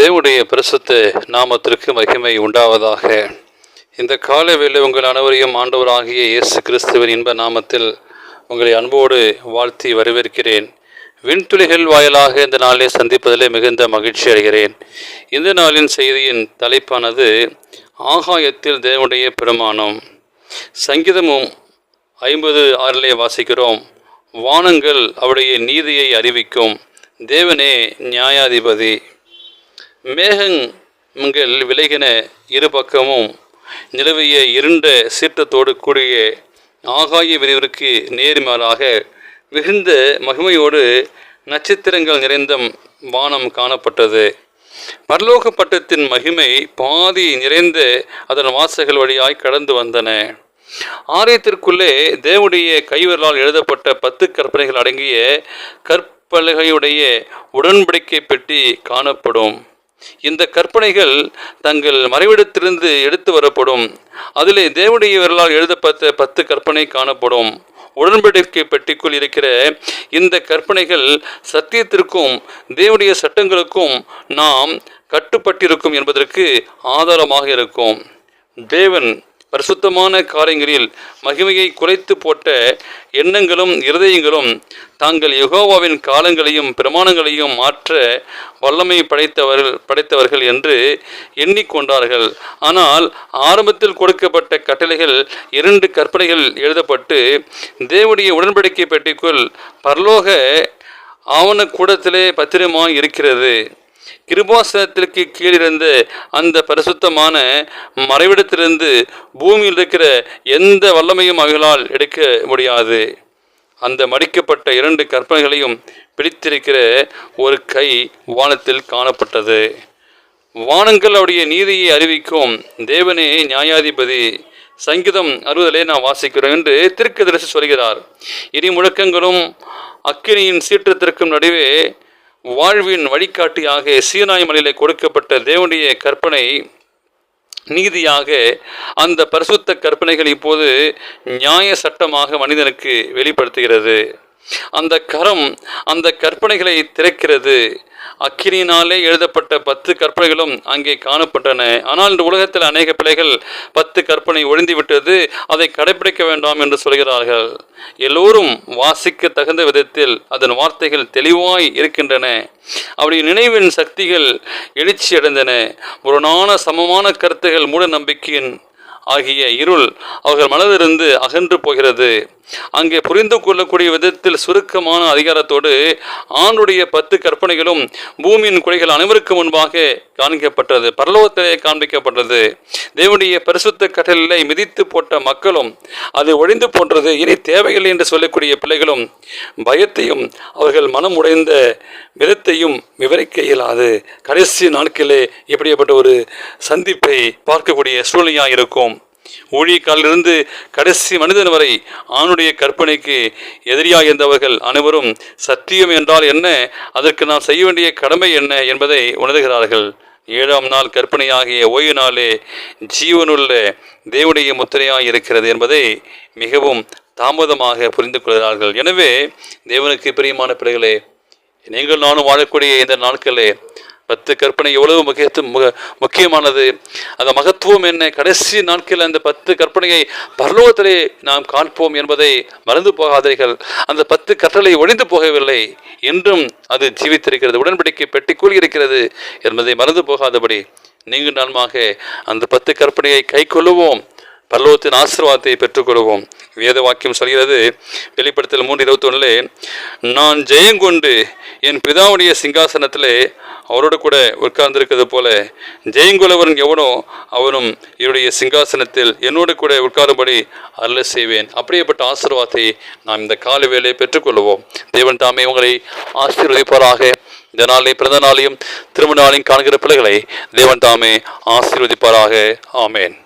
தேவனுடைய பிரசத்த நாமத்திற்கு மகிமை உண்டாவதாக. இந்த காலை உங்கள் அனைவரையும் ஆண்டவராகிய இயேசு கிறிஸ்துவின் இன்ப நாமத்தில் உங்களை அன்போடு வாழ்த்தி வரவேற்கிறேன். விண்துளிகள் வாயிலாக இந்த நாளை சந்திப்பதிலே மிகுந்த மகிழ்ச்சி அடைகிறேன். இந்த நாளின் செய்தியின் தலைப்பானது ஆகாயத்தில் தேவனுடைய பெருமானம் சங்கீதமும் ஐம்பது ஆறிலே வாசிக்கிறோம் வானங்கள் அவருடைய நீதியை அறிவிக்கும். தேவனே நியாயாதிபதி. மேகங்கள் விலகின இரு பக்கமும் நிலவிய இருண்ட சீற்றத்தோடு கூடிய ஆகாய விரிவிற்கு நேர்மாறாக மிகுந்த மகிமையோடு நட்சத்திரங்கள் நிறைந்த வானம் காணப்பட்டது. பரலோக பட்டத்தின் மகிமை பாதி நிறைந்த அதன் வாசகள் வழியாய் கடந்து வந்தன. ஆலயத்திற்குள்ளே தேவனுடைய கைவிரலால் எழுதப்பட்ட பத்து கற்பனைகள் அடங்கிய கற்பலகையுடைய உடன்படிக்கை பெட்டி காணப்படும். இந்த கற்பனைகள் தங்கள் மறைவிடத்திலிருந்து எடுத்து வரப்படும். அதிலே தேவனுடைய விரலால் எழுதப்பட்ட பத்து கற்பனை காணப்படும். உடன்படிக்கை பெட்டிக்குள் இருக்கிற இந்த கற்பனைகள் சத்தியத்திற்கும் தேவனுடைய சட்டங்களுக்கும் நாம் கட்டுப்பட்டிருக்கும் என்பதற்கு ஆதாரமாக இருக்கும். தேவன் பரிசுத்தமான காரியங்களில் மகிமையை குறைத்து போட்ட எண்ணங்களும் இருதயங்களும் தாங்கள் யகோவாவின் காலங்களையும் பிரமாணங்களையும் மாற்ற வல்லமை படைத்தவர்கள் படைத்தவர்கள் என்று எண்ணிக்கொண்டார்கள். ஆனால் ஆரம்பத்தில் கொடுக்கப்பட்ட கட்டளைகள் இரண்டு கற்பனைகள் எழுதப்பட்டு தேவனுடைய உடன்படிக்கை பெட்டிக்குள் பரலோக ஆவணக்கூடத்திலே பத்திரமாய் இருக்கிறது. கிருபாசனத்திற்கு கீழிருந்து அந்த பரிசுத்தமான மறைவிடத்திலிருந்து பூமியில் இருக்கிற எந்த வல்லமையும் அவர்களால் எடுக்க முடியாது. அந்த மடிக்கப்பட்ட இரண்டு கற்பனைகளையும் பிடித்திருக்கிற ஒரு கை வானத்தில் காணப்பட்டது. வானங்கள் அவருடைய நீதியை அறிவிக்கும். தேவனே நியாயாதிபதி சங்கீதம் அறுபதிலே நான் வாசிக்கிறோம் என்று திருக்கதரிசி சொல்கிறார். இடி முழக்கங்களும் அக்கினியின் சீற்றத்திற்கும் நடுவே வாழ்வின் வழிகாட்டியாக சீனாய் மலையிலே கொடுக்கப்பட்ட தேவனுடைய கற்பனை நீதியாக அந்த பரிசுத்த கற்பனைகள் இப்போது நியாய சட்டமாக மனிதனுக்கு வெளிப்படுத்துகிறது. அந்த கரம் அந்த கற்பனைகளை திறக்கிறது. அக்கினியினாலே எழுதப்பட்ட பத்து கற்பனைகளும் அங்கே காணப்பட்டன. ஆனால் இந்த உலகத்தில் அநேக பிள்ளைகள் பத்து கற்பனை ஒழிந்து விட்டது அதை கடைபிடிக்க வேண்டாம் என்று சொல்கிறார்கள். எல்லோரும் வாசிக்க தகுந்த விதத்தில் அதன் வார்த்தைகள் தெளிவாய் இருக்கின்றன. அவருடைய நினைவின் சக்திகள் எழுச்சி அடைந்தன முரணான சமமான கருத்துகள் மூட நம்பிக்கையின் ஆகிய இருள் அவர்கள் மனதிலிருந்து அகன்று போகிறது. அங்கே புரிந்து கொள்ளக்கூடிய விதத்தில் சுருக்கமான அதிகாரத்தோடு ஆணுடைய பத்து கற்பனைகளும் பூமியின் குறைகள் அனைவருக்கு முன்பாக காண்பிக்கப்பட்டது பரலோகத்திலே காண்பிக்கப்பட்டது. தேவனுடைய பரிசுத்த கடலிலே மிதித்து போட்ட மக்களும் அது ஒழிந்து போன்றது இனி தேவையில்லை என்று சொல்லக்கூடிய பிள்ளைகளும் பயத்தையும் அவர்கள் மனம் உடைந்த விதத்தையும் விவரிக்க இயலாது. கடைசி நாட்களே இப்படிப்பட்ட ஒரு சந்திப்பை பார்க்கக்கூடிய சூழ்நிலையாக இருக்கும் ஊழியக்காலிலிருந்து கடைசி மனிதன் வரை ஆணுடைய கற்பனைக்கு எதிரியாக இருந்தவர்கள் அனைவரும் சத்தியம் என்றால் என்ன? அதற்கு நாம் செய்ய வேண்டிய கடமை என்ன என்பதை உணர்கிறார்கள். ஏழாம் நாள் கற்பனையாகிய ஓய்வு நாளே ஜீவனுள்ள தேவனுடைய முத்திரையாக இருக்கிறது என்பதை மிகவும் தாமதமாக புரிந்து கொள்கிறார்கள். எனவே தேவனுக்கு பிரியமான பிள்ளைகளே நீங்கள் நானும் வாழக்கூடிய இந்த நாட்களே பத்து கற்பனை எவ்வளவு முக்கியத்து முக்கியமானது? அந்த மகத்துவம் என்ன? கடைசி நாட்களில் அந்த பத்து கற்பனையை பரலோகத்திலே நாம் காண்போம் என்பதை மறந்து போகாதீர்கள். அந்த பத்து கற்றலை ஒழிந்து போகவில்லை. என்றும் அது ஜீவித்திருக்கிறது. உடன்படிக்கை பெட்டிக்குள் இருக்கிறது என்பதை மறந்து போகாதபடி நீங்கள் நான்மாக அந்த பத்து கற்பனையை கை கொள்ளுவோம். பரலோகத்தின் ஆசீர்வாதத்தை பெற்றுக்கொள்வோம். வேத வாக்கியம் சொல்கிறது வெளிப்படுத்தல் மூன்று இருபத்தொன்னிலே நான் ஜெயங்கொண்டு என் பிதாவுடைய சிங்காசனத்திலே அவரோடு கூட உட்கார்ந்திருக்கிறது போல ஜெயங்குலவன் எவனோ அவனும் என்னுடைய சிங்காசனத்தில் என்னோடு கூட உட்காரும்படி அருள செய்வேன். அப்படியேப்பட்ட ஆசீர்வாதத்தை நாம் இந்த கால வேலையை பெற்றுக்கொள்வோம். தேவன் தாமே உங்களை ஆசீர்வதிப்பாராக. இந்த நாளை பிறந்த நாளையும் திருமண நாளையும் காண்கிற பிள்ளைகளை தேவன் தாமே ஆசீர்வதிப்பாராக. ஆமேன்.